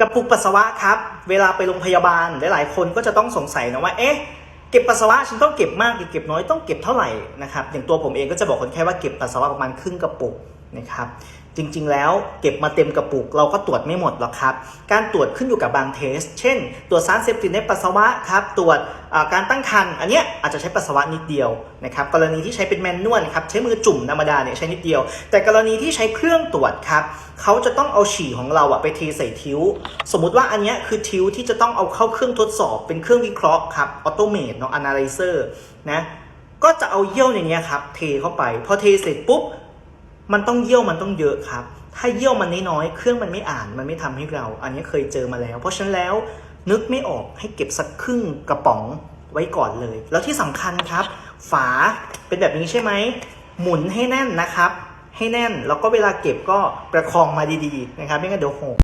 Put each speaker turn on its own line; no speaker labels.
กระปุกปัสสาวะครับ เวลาไปโรงพยาบาลหลายๆ คนก็จะต้องสงสัยนะว่า เอ๊ะ เก็บปัสสาวะฉันต้องเก็บมากหรือเก็บน้อยต้องเก็บเท่าไหร่นะครับ อย่างตัวผมเองก็จะบอกคนไข้ว่าเก็บปัสสาวะประมาณครึ่งกระปุกนะครับ จริง ๆ แล้วเก็บมาเต็มกระปุกเราก็ตรวจไม่หมดหรอกครับ การตรวจขึ้นอยู่กับบางเทส เช่น ตรวจสารเสพติดในปัสสาวะครับ ตรวจการตั้งครรภ์อันเนี้ยอาจจะใช้ปัสสาวะนิดเดียวนะครับกรณีที่ใช้เป็นแมนนวลครับใช้มือจุ่มธรรมดาเนี่ยใช้นิดเดียว แต่กรณีที่ใช้เครื่องตรวจครับเขาจะต้องเอาฉี่ของเราอะไปเทใส่ทิวสมมุติว่าอันเนี้ยคือทิวที่จะต้องเอาเข้าเครื่องทดสอบเป็นเครื่องวิเคราะห์ครับออโตเมตเนาะ analyzer นะก็จะเอาเยี่ยวในนี้ครับเทเข้าไปพอเทเสร็จปุ๊บ มันต้องเยี่ยวมันต้องเยอะครับ ถ้าเยี่ยวมันน้อยๆ เครื่องมันไม่อ่านมันไม่ทำให้เรา อันนี้เคยเจอมาแล้ว เพราะฉะนั้นแล้วนึกไม่ออกให้เก็บสักครึ่งกระป๋องไว้ก่อนเลย แล้วที่สำคัญครับ ฝาเป็นแบบนี้ใช่ไหม หมุนให้แน่นนะครับ ให้แน่นแล้วก็เวลาเก็บก็ประคองมาดีๆนะครับไม่งั้นเดี๋ยวหก